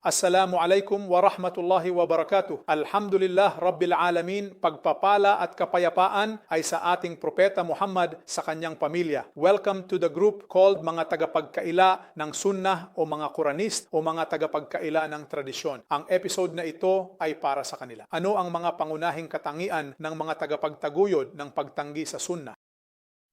Assalamu alaikum wa rahmatullahi wa barakatuh. Alhamdulillah Rabbil Alamin, pagpapala at kapayapaan ay sa ating propeta Muhammad sa kanyang pamilya. Welcome to the group called mga tagapagkaila ng sunnah o mga Quranist o mga tagapagkaila ng tradisyon. Ang episode na ito ay para sa kanila. Ano ang mga pangunahing katangian ng mga tagapagtaguyod ng pagtanggi sa sunnah?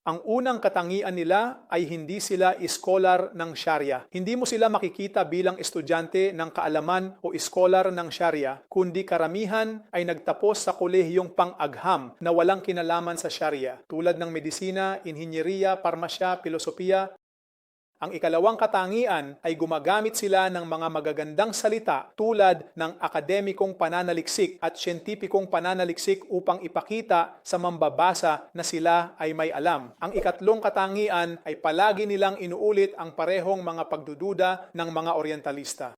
Ang unang katangian nila ay hindi sila scholar ng Sharia. Hindi mo sila makikita bilang estudyante ng kaalaman o scholar ng Sharia, kundi karamihan ay nagtapos sa kolehiyong pang-agham na walang kinalaman sa Sharia, tulad ng medisina, inhinyeriya, parmasya, filosofiya, ang ikalawang katangian ay gumagamit sila ng mga magagandang salita tulad ng akademikong pananaliksik at siyentipikong pananaliksik upang ipakita sa mambabasa na sila ay may alam. Ang ikatlong katangian ay palagi nilang inuulit ang parehong mga pagdududa ng mga orientalista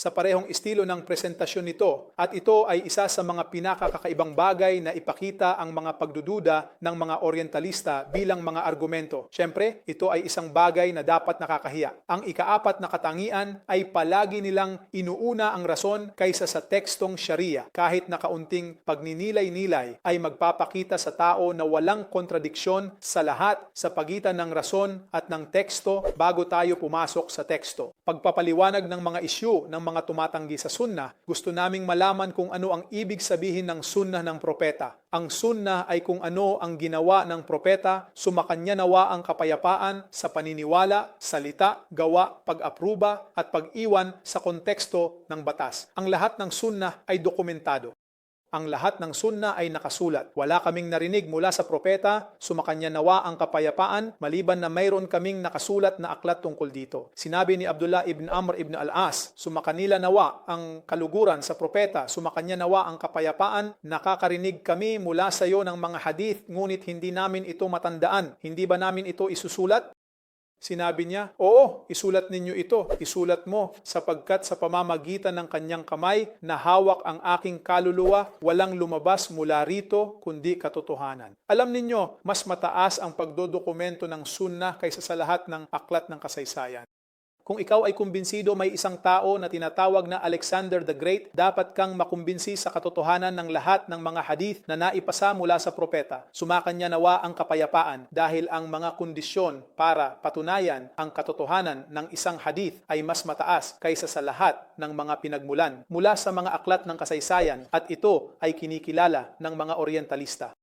sa parehong estilo ng presentasyon nito at ito ay isa sa mga pinakakakaibang bagay na ipakita ang mga pagdududa ng mga orientalista bilang mga argumento. Siyempre, ito ay isang bagay na dapat nakakahiya. Ang ikaapat na katangian ay palagi nilang inuuna ang rason kaysa sa tekstong Sharia. Kahit na kaunting pagninilay-nilay ay magpapakita sa tao na walang kontradiksyon sa lahat sa pagitan ng rason at ng teksto bago tayo pumasok sa teksto. Pagpapaliwanag ng mga isyu ng mga tumatanggi sa sunnah, gusto naming malaman kung ano ang ibig sabihin ng sunnah ng propeta. Ang sunnah ay kung ano ang ginawa ng propeta, sumakanya nawa ang kapayapaan sa paniniwala, salita, gawa, pag-apruba at pag-iwan sa konteksto ng batas. Ang lahat ng sunnah ay dokumentado ang lahat ng sunna ay nakasulat. Wala kaming narinig mula sa propeta, sumakanya nawa ang kapayapaan, maliban na mayroon kaming nakasulat na aklat tungkol dito. Sinabi ni Abdullah ibn Amr ibn al-As, sumakanila nawa ang kaluguran sa propeta, sumakanya nawa ang kapayapaan, nakakarinig kami mula sa iyo ng mga hadith, ngunit hindi namin ito matandaan. Hindi ba namin ito isusulat? Sinabi niya, Oo, isulat ninyo ito. Isulat mo sapagkat sa pamamagitan ng kanyang kamay na hawak ang aking kaluluwa, walang lumabas mula rito kundi katotohanan. Alam ninyo, mas mataas ang pagdodokumento ng sunnah kaysa sa lahat ng aklat ng kasaysayan. Kung ikaw ay kumbinsido may isang tao na tinatawag na Alexander the Great, dapat kang makumbinsi sa katotohanan ng lahat ng mga hadith na naipasa mula sa propeta. Sumakan niya nawa ang kapayapaan dahil ang mga kondisyon para patunayan ang katotohanan ng isang hadith ay mas mataas kaysa sa lahat ng mga pinagmulan mula sa mga aklat ng kasaysayan at ito ay kinikilala ng mga orientalista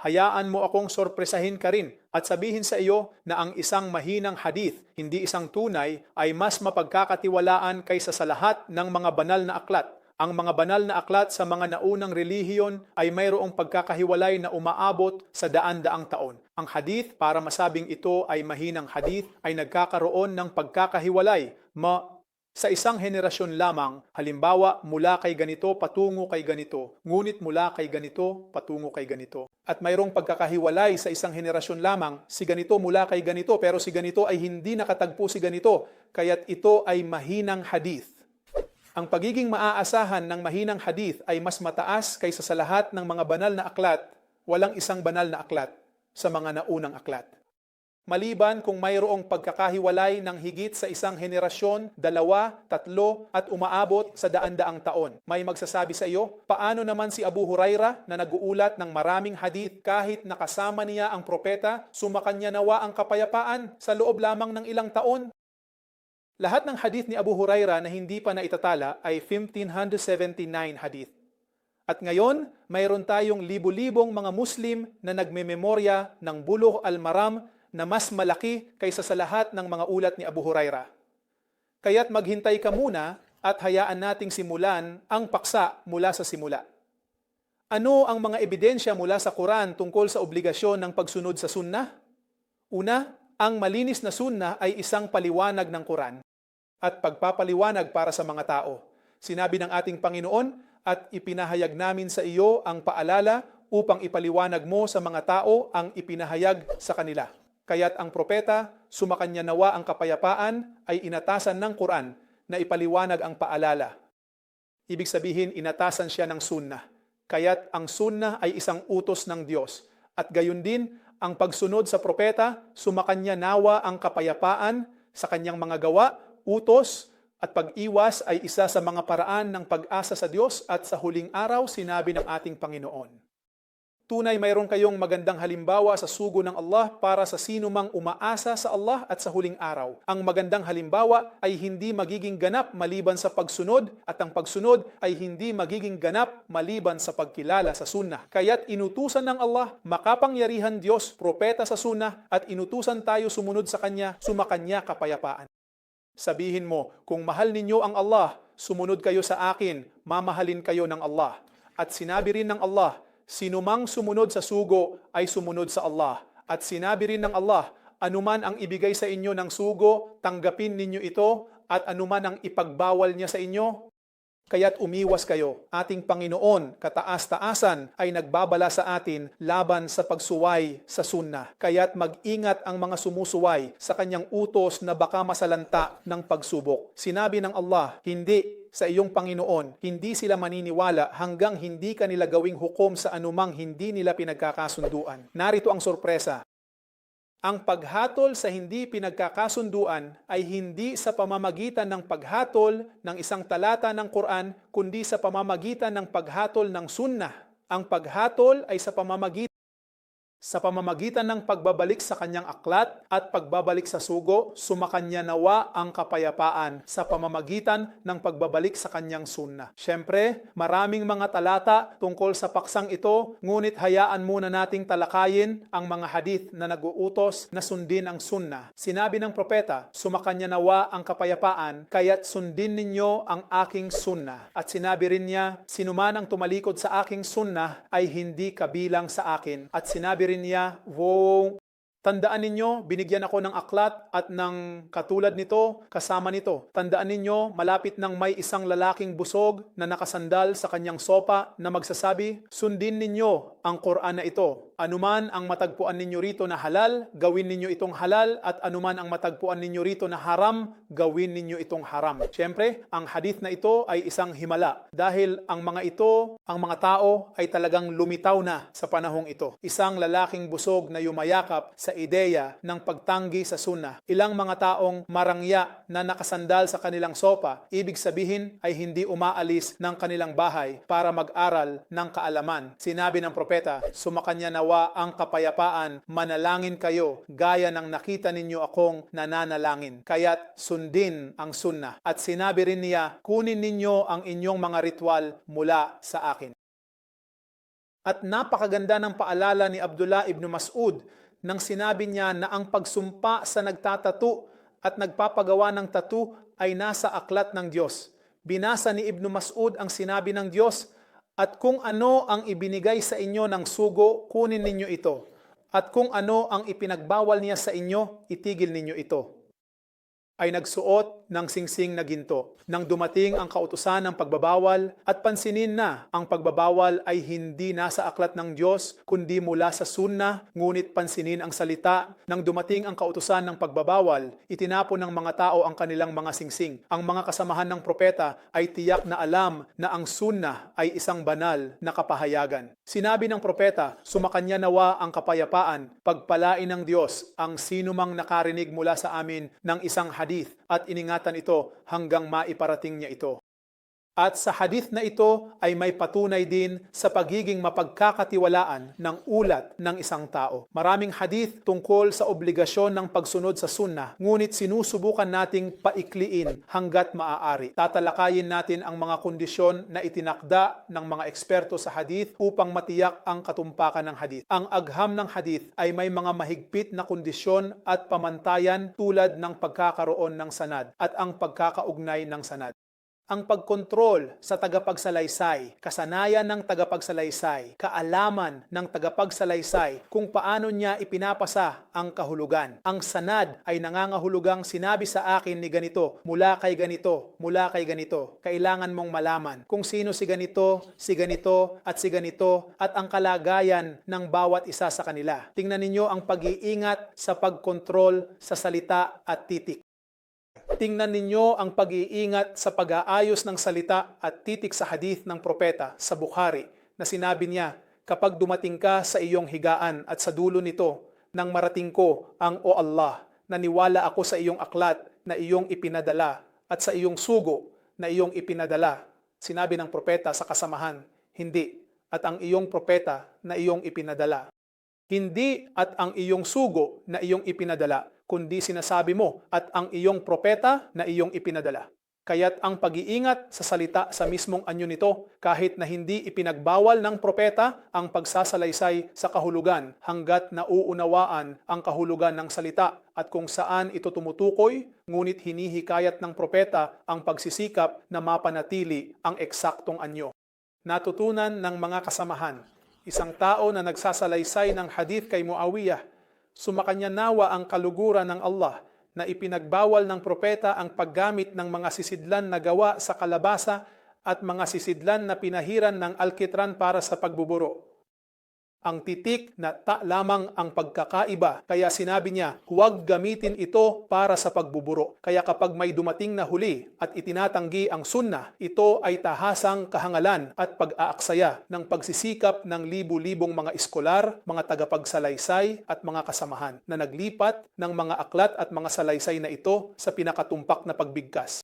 hayaan mo akong sorpresahin ka rin at sabihin sa iyo na ang isang mahinang hadith, hindi isang tunay, ay mas mapagkakatiwalaan kaysa sa lahat ng mga banal na aklat. Ang mga banal na aklat sa mga naunang relihiyon ay mayroong pagkakahiwalay na umaabot sa daan-daang taon. Ang hadith, para masabing ito ay mahinang hadith, ay nagkakaroon ng pagkakahiwalay ma sa isang henerasyon lamang, halimbawa mula kay ganito patungo kay ganito, ngunit mula kay ganito patungo kay ganito. At mayroong pagkakahiwalay sa isang henerasyon lamang, si ganito mula kay ganito, pero si ganito ay hindi nakatagpo si ganito, kaya't ito ay mahinang hadith. Ang pagiging maaasahan ng mahinang hadith ay mas mataas kaysa sa lahat ng mga banal na aklat, walang isang banal na aklat sa mga naunang aklat maliban kung mayroong pagkakahiwalay ng higit sa isang henerasyon, dalawa, tatlo, at umaabot sa daan-daang taon. May magsasabi sa iyo, paano naman si Abu Huraira na nag-uulat ng maraming hadith kahit nakasama niya ang propeta, sumakanya nawa ang kapayapaan sa loob lamang ng ilang taon? Lahat ng hadith ni Abu Huraira na hindi pa naitatala ay 1579 hadith. At ngayon, mayroon tayong libu-libong mga Muslim na nagmememorya ng Buluh al-Maram na mas malaki kaysa sa lahat ng mga ulat ni Abu Huraira. Kaya't maghintay ka muna at hayaan nating simulan ang paksa mula sa simula. Ano ang mga ebidensya mula sa Quran tungkol sa obligasyon ng pagsunod sa sunnah? Una, ang malinis na sunnah ay isang paliwanag ng Quran at pagpapaliwanag para sa mga tao. Sinabi ng ating Panginoon, at ipinahayag namin sa iyo ang paalala upang ipaliwanag mo sa mga tao ang ipinahayag sa kanila. Kaya't ang propeta, sumakanya nawa ang kapayapaan, ay inatasan ng Quran na ipaliwanag ang paalala. Ibig sabihin, inatasan siya ng sunnah. Kaya't ang sunnah ay isang utos ng Diyos. At gayon din, ang pagsunod sa propeta, sumakanya nawa ang kapayapaan sa kanyang mga gawa, utos, At pag-iwas ay isa sa mga paraan ng pag-asa sa Diyos at sa huling araw sinabi ng ating Panginoon. Tunay mayroon kayong magandang halimbawa sa sugo ng Allah para sa sino mang umaasa sa Allah at sa huling araw. Ang magandang halimbawa ay hindi magiging ganap maliban sa pagsunod at ang pagsunod ay hindi magiging ganap maliban sa pagkilala sa sunnah. Kaya't inutusan ng Allah, makapangyarihan Diyos, propeta sa sunnah at inutusan tayo sumunod sa Kanya, sumakanya kapayapaan. Sabihin mo, kung mahal ninyo ang Allah, sumunod kayo sa akin, mamahalin kayo ng Allah. At sinabi rin ng Allah, sinumang sumunod sa sugo ay sumunod sa Allah. At sinabi rin ng Allah, anuman ang ibigay sa inyo ng sugo, tanggapin ninyo ito, at anuman ang ipagbawal niya sa inyo, Kaya't umiwas kayo. Ating Panginoon, kataas-taasan, ay nagbabala sa atin laban sa pagsuway sa sunna. Kaya't mag-ingat ang mga sumusuway sa kanyang utos na baka masalanta ng pagsubok. Sinabi ng Allah, hindi sa iyong Panginoon, hindi sila maniniwala hanggang hindi ka nila gawing hukom sa anumang hindi nila pinagkakasunduan. Narito ang sorpresa. Ang paghatol sa hindi pinagkakasunduan ay hindi sa pamamagitan ng paghatol ng isang talata ng Quran, kundi sa pamamagitan ng paghatol ng sunnah. Ang paghatol ay sa pamamagitan sa pamamagitan ng pagbabalik sa kanyang aklat at pagbabalik sa sugo, sumakanya nawa ang kapayapaan sa pamamagitan ng pagbabalik sa kanyang sunna. Siyempre, maraming mga talata tungkol sa paksang ito, ngunit hayaan muna nating talakayin ang mga hadith na naguutos na sundin ang sunna. Sinabi ng propeta, sumakanya nawa ang kapayapaan, kaya't sundin ninyo ang aking sunna. At sinabi rin niya, sinuman ang tumalikod sa aking sunna ay hindi kabilang sa akin. At sinabi rin niya, wow, Tandaan ninyo, binigyan ako ng aklat at ng katulad nito, kasama nito. Tandaan ninyo, malapit nang may isang lalaking busog na nakasandal sa kanyang sopa na magsasabi, Sundin ninyo ang Quran na ito. Anuman ang matagpuan ninyo rito na halal, gawin ninyo itong halal at anuman ang matagpuan ninyo rito na haram, gawin ninyo itong haram. Siyempre, ang hadith na ito ay isang himala dahil ang mga ito, ang mga tao ay talagang lumitaw na sa panahong ito. Isang lalaking busog na yumayakap sa ideya ng pagtanggi sa sunnah. Ilang mga taong marangya na nakasandal sa kanilang sopa, ibig sabihin ay hindi umaalis ng kanilang bahay para mag-aral ng kaalaman. Sinabi ng propeta, sumakanya nawa ang kapayapaan, manalangin kayo gaya ng nakita ninyo akong nananalangin. Kaya't sundin ang sunnah. At sinabi rin niya, kunin ninyo ang inyong mga ritual mula sa akin. At napakaganda ng paalala ni Abdullah ibn Mas'ud nang sinabi niya na ang pagsumpa sa nagtatatu at nagpapagawa ng tatu ay nasa aklat ng Diyos. Binasa ni Ibn Mas'ud ang sinabi ng Diyos, at kung ano ang ibinigay sa inyo ng sugo, kunin ninyo ito. At kung ano ang ipinagbawal niya sa inyo, itigil ninyo ito ay nagsuot ng singsing na ginto. Nang dumating ang kautusan ng pagbabawal at pansinin na ang pagbabawal ay hindi nasa aklat ng Diyos kundi mula sa sunna, ngunit pansinin ang salita. Nang dumating ang kautusan ng pagbabawal, itinapon ng mga tao ang kanilang mga singsing. Ang mga kasamahan ng propeta ay tiyak na alam na ang sunna ay isang banal na kapahayagan. Sinabi ng propeta, sumakanya nawa ang kapayapaan, pagpalain ng Diyos ang sinumang nakarinig mula sa amin ng isang hadith at iningatan ito hanggang maiparating niya ito. At sa hadith na ito ay may patunay din sa pagiging mapagkakatiwalaan ng ulat ng isang tao. Maraming hadith tungkol sa obligasyon ng pagsunod sa sunnah, ngunit sinusubukan nating paikliin hanggat maaari. Tatalakayin natin ang mga kondisyon na itinakda ng mga eksperto sa hadith upang matiyak ang katumpakan ng hadith. Ang agham ng hadith ay may mga mahigpit na kondisyon at pamantayan tulad ng pagkakaroon ng sanad at ang pagkakaugnay ng sanad ang pagkontrol sa tagapagsalaysay, kasanayan ng tagapagsalaysay, kaalaman ng tagapagsalaysay kung paano niya ipinapasa ang kahulugan. Ang sanad ay nangangahulugang sinabi sa akin ni ganito, mula kay ganito, mula kay ganito. Kailangan mong malaman kung sino si ganito, si ganito, at si ganito, at ang kalagayan ng bawat isa sa kanila. Tingnan ninyo ang pag-iingat sa pagkontrol sa salita at titik. Tingnan ninyo ang pag-iingat sa pag-aayos ng salita at titik sa hadith ng propeta sa Bukhari na sinabi niya, kapag dumating ka sa iyong higaan at sa dulo nito, nang marating ko ang O Allah, naniwala ako sa iyong aklat na iyong ipinadala at sa iyong sugo na iyong ipinadala. Sinabi ng propeta sa kasamahan, hindi, at ang iyong propeta na iyong ipinadala. Hindi at ang iyong sugo na iyong ipinadala, kundi sinasabi mo at ang iyong propeta na iyong ipinadala. Kaya't ang pag-iingat sa salita sa mismong anyo nito, kahit na hindi ipinagbawal ng propeta ang pagsasalaysay sa kahulugan hanggat nauunawaan ang kahulugan ng salita at kung saan ito tumutukoy, ngunit hinihikayat ng propeta ang pagsisikap na mapanatili ang eksaktong anyo. Natutunan ng mga kasamahan, isang tao na nagsasalaysay ng hadith kay Muawiyah, sumakanya nawa ang kaluguran ng Allah na ipinagbawal ng propeta ang paggamit ng mga sisidlan na gawa sa kalabasa at mga sisidlan na pinahiran ng alkitran para sa pagbuburo. Ang titik na ta lamang ang pagkakaiba. Kaya sinabi niya, huwag gamitin ito para sa pagbuburo. Kaya kapag may dumating na huli at itinatanggi ang sunnah, ito ay tahasang kahangalan at pag-aaksaya ng pagsisikap ng libu-libong mga eskolar, mga tagapagsalaysay at mga kasamahan na naglipat ng mga aklat at mga salaysay na ito sa pinakatumpak na pagbigkas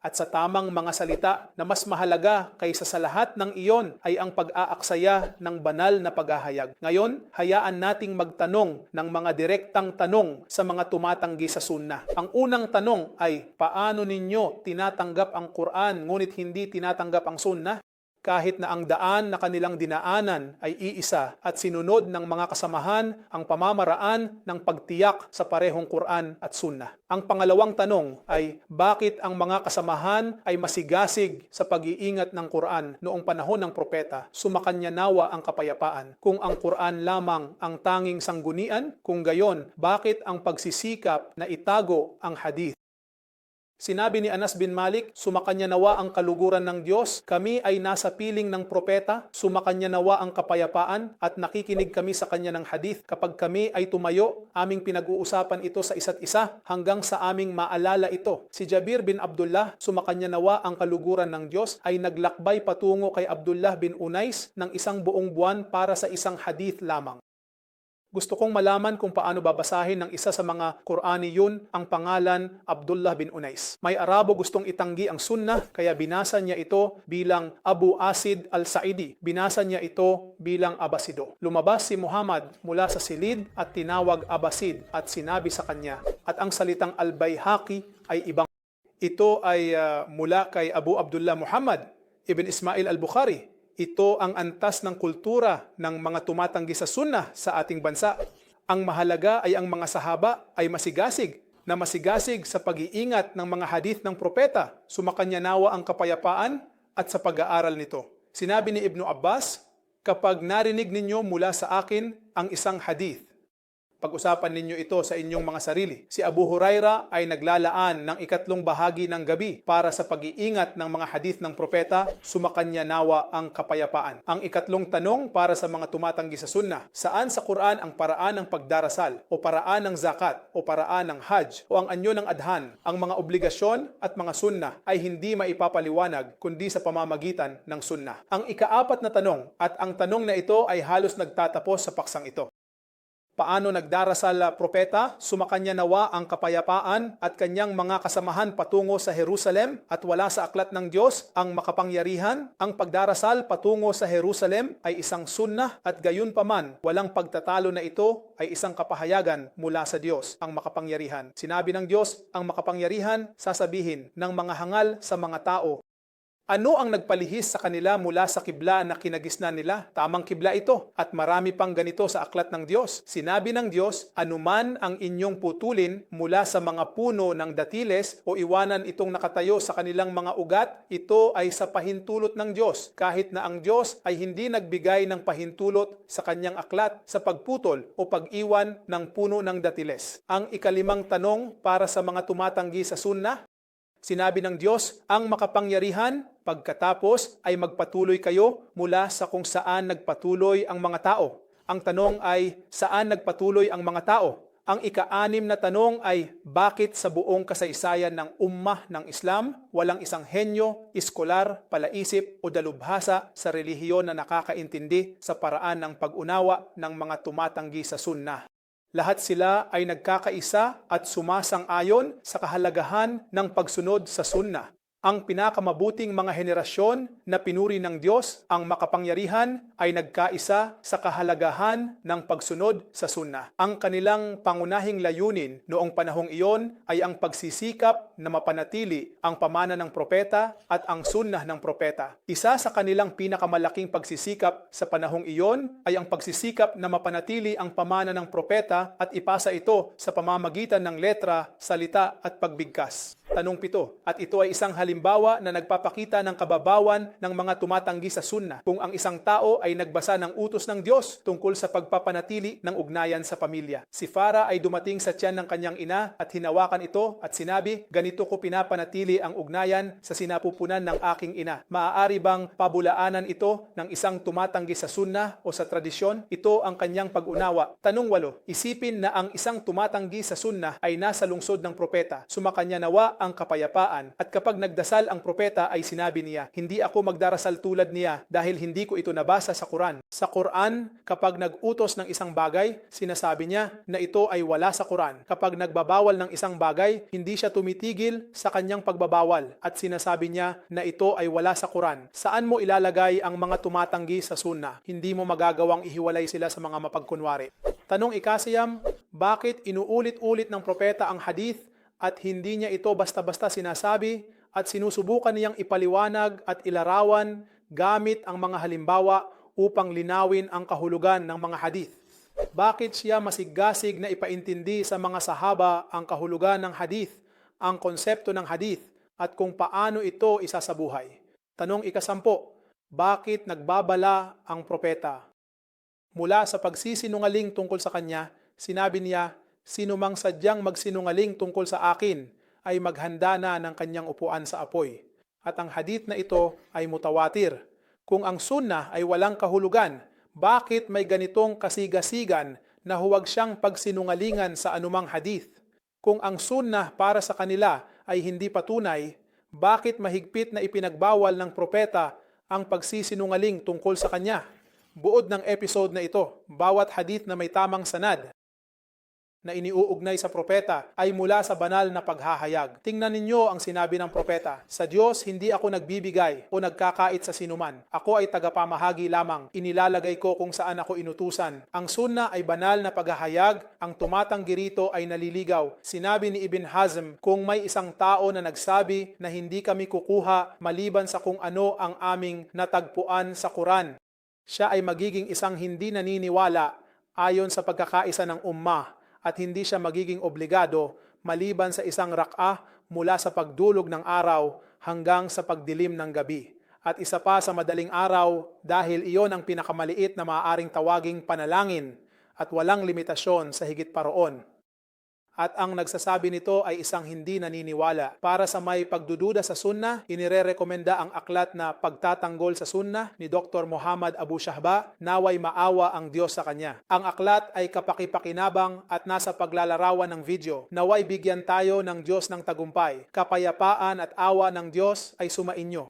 at sa tamang mga salita na mas mahalaga kaysa sa lahat ng iyon ay ang pag-aaksaya ng banal na paghahayag. Ngayon, hayaan nating magtanong ng mga direktang tanong sa mga tumatanggi sa sunna. Ang unang tanong ay, paano ninyo tinatanggap ang Quran ngunit hindi tinatanggap ang sunna? Kahit na ang daan na kanilang dinaanan ay iisa at sinunod ng mga kasamahan ang pamamaraan ng pagtiyak sa parehong Quran at Sunnah. Ang pangalawang tanong ay bakit ang mga kasamahan ay masigasig sa pag-iingat ng Quran noong panahon ng propeta? Sumakanya nawa ang kapayapaan. Kung ang Quran lamang ang tanging sanggunian, kung gayon, bakit ang pagsisikap na itago ang hadith? Sinabi ni Anas bin Malik, sumakanya nawa ang kaluguran ng Diyos, kami ay nasa piling ng propeta, sumakanya nawa ang kapayapaan, at nakikinig kami sa kanya ng hadith. Kapag kami ay tumayo, aming pinag-uusapan ito sa isa't isa hanggang sa aming maalala ito. Si Jabir bin Abdullah, sumakanya nawa ang kaluguran ng Diyos, ay naglakbay patungo kay Abdullah bin Unais ng isang buong buwan para sa isang hadith lamang. Gusto kong malaman kung paano babasahin ng isa sa mga Quraniyun ang pangalan Abdullah bin Unais. May Arabo gustong itanggi ang sunnah kaya binasa niya ito bilang Abu Asid al-Saidi. Binasa niya ito bilang Abasido. Lumabas si Muhammad mula sa silid at tinawag Abasid at sinabi sa kanya at ang salitang al-Bayhaqi ay ibang ito ay uh, mula kay Abu Abdullah Muhammad ibn Ismail al-Bukhari ito ang antas ng kultura ng mga tumatanggi sa sunnah sa ating bansa. Ang mahalaga ay ang mga sahaba ay masigasig na masigasig sa pag-iingat ng mga hadith ng propeta, sumakanya nawa ang kapayapaan at sa pag-aaral nito. Sinabi ni Ibnu Abbas, kapag narinig ninyo mula sa akin ang isang hadith, pag-usapan ninyo ito sa inyong mga sarili. Si Abu Huraira ay naglalaan ng ikatlong bahagi ng gabi para sa pag-iingat ng mga hadith ng propeta, sumakanya nawa ang kapayapaan. Ang ikatlong tanong para sa mga tumatanggi sa sunnah, saan sa Quran ang paraan ng pagdarasal o paraan ng zakat o paraan ng hajj o ang anyo ng adhan, ang mga obligasyon at mga sunnah ay hindi maipapaliwanag kundi sa pamamagitan ng sunnah. Ang ikaapat na tanong at ang tanong na ito ay halos nagtatapos sa paksang ito paano nagdarasal propeta, sumakanya nawa ang kapayapaan at kanyang mga kasamahan patungo sa Jerusalem at wala sa aklat ng Diyos ang makapangyarihan. Ang pagdarasal patungo sa Jerusalem ay isang sunnah at gayon paman walang pagtatalo na ito ay isang kapahayagan mula sa Diyos ang makapangyarihan. Sinabi ng Diyos, ang makapangyarihan sasabihin ng mga hangal sa mga tao ano ang nagpalihis sa kanila mula sa kibla na kinagisnan nila? Tamang kibla ito at marami pang ganito sa aklat ng Diyos. Sinabi ng Diyos, anuman ang inyong putulin mula sa mga puno ng datiles o iwanan itong nakatayo sa kanilang mga ugat, ito ay sa pahintulot ng Diyos. Kahit na ang Diyos ay hindi nagbigay ng pahintulot sa kanyang aklat sa pagputol o pag-iwan ng puno ng datiles. Ang ikalimang tanong para sa mga tumatanggi sa sunnah, Sinabi ng Diyos, ang makapangyarihan, pagkatapos ay magpatuloy kayo mula sa kung saan nagpatuloy ang mga tao. Ang tanong ay, saan nagpatuloy ang mga tao? Ang ika-anim na tanong ay, bakit sa buong kasaysayan ng ummah ng Islam, walang isang henyo, iskolar, palaisip o dalubhasa sa relihiyon na nakakaintindi sa paraan ng pag-unawa ng mga tumatanggi sa sunnah? Lahat sila ay nagkakaisa at sumasang-ayon sa kahalagahan ng pagsunod sa sunna. Ang pinakamabuting mga henerasyon na pinuri ng Diyos ang makapangyarihan ay nagkaisa sa kahalagahan ng pagsunod sa sunna. Ang kanilang pangunahing layunin noong panahong iyon ay ang pagsisikap na mapanatili ang pamana ng propeta at ang sunnah ng propeta. Isa sa kanilang pinakamalaking pagsisikap sa panahong iyon ay ang pagsisikap na mapanatili ang pamana ng propeta at ipasa ito sa pamamagitan ng letra, salita at pagbigkas. Tanong pito, at ito ay isang halimbawa na nagpapakita ng kababawan ng mga tumatanggi sa sunna. Kung ang isang tao ay nagbasa ng utos ng Diyos tungkol sa pagpapanatili ng ugnayan sa pamilya. Si Farah ay dumating sa tiyan ng kanyang ina at hinawakan ito at sinabi, ganito ko pinapanatili ang ugnayan sa sinapupunan ng aking ina. Maaari bang pabulaanan ito ng isang tumatanggi sa sunna o sa tradisyon? Ito ang kanyang pag-unawa. Tanong walo, isipin na ang isang tumatanggi sa sunna ay nasa lungsod ng propeta. Sumakanya nawa ang kapayapaan. At kapag nagdasal ang propeta ay sinabi niya, hindi ako magdarasal tulad niya dahil hindi ko ito nabasa sa Quran. Sa Quran, kapag nag-utos ng isang bagay, sinasabi niya na ito ay wala sa Quran. Kapag nagbabawal ng isang bagay, hindi siya tumitigil sa kanyang pagbabawal at sinasabi niya na ito ay wala sa Quran. Saan mo ilalagay ang mga tumatanggi sa sunna? Hindi mo magagawang ihiwalay sila sa mga mapagkunwari. Tanong ikasiyam, bakit inuulit-ulit ng propeta ang hadith at hindi niya ito basta-basta sinasabi at sinusubukan niyang ipaliwanag at ilarawan gamit ang mga halimbawa upang linawin ang kahulugan ng mga hadith. Bakit siya masiggasig na ipaintindi sa mga sahaba ang kahulugan ng hadith, ang konsepto ng hadith, at kung paano ito isasabuhay? Tanong ikasampo, bakit nagbabala ang propeta? Mula sa pagsisinungaling tungkol sa kanya, sinabi niya, sino mang sadyang magsinungaling tungkol sa akin ay maghanda na ng kanyang upuan sa apoy. At ang hadith na ito ay mutawatir. Kung ang sunnah ay walang kahulugan, bakit may ganitong kasigasigan na huwag siyang pagsinungalingan sa anumang hadith? Kung ang sunnah para sa kanila ay hindi patunay, bakit mahigpit na ipinagbawal ng propeta ang pagsisinungaling tungkol sa kanya? Buod ng episode na ito, bawat hadith na may tamang sanad na iniuugnay sa propeta ay mula sa banal na paghahayag. Tingnan ninyo ang sinabi ng propeta, Sa Diyos hindi ako nagbibigay o nagkakait sa sinuman. Ako ay tagapamahagi lamang. Inilalagay ko kung saan ako inutusan. Ang sunna ay banal na paghahayag. Ang tumatanggi rito ay naliligaw. Sinabi ni Ibn Hazm, kung may isang tao na nagsabi na hindi kami kukuha maliban sa kung ano ang aming natagpuan sa Quran, siya ay magiging isang hindi naniniwala ayon sa pagkakaisa ng ummah at hindi siya magiging obligado maliban sa isang rak'ah mula sa pagdulog ng araw hanggang sa pagdilim ng gabi. At isa pa sa madaling araw dahil iyon ang pinakamaliit na maaaring tawaging panalangin at walang limitasyon sa higit pa roon. At ang nagsasabi nito ay isang hindi naniniwala. Para sa may pagdududa sa sunna, inirerekomenda ang aklat na Pagtatanggol sa Sunna ni Dr. Muhammad Abu Shahba, naway maawa ang Diyos sa kanya. Ang aklat ay kapakipakinabang at nasa paglalarawan ng video. Naway bigyan tayo ng Diyos ng tagumpay. Kapayapaan at awa ng Diyos ay sumainyo.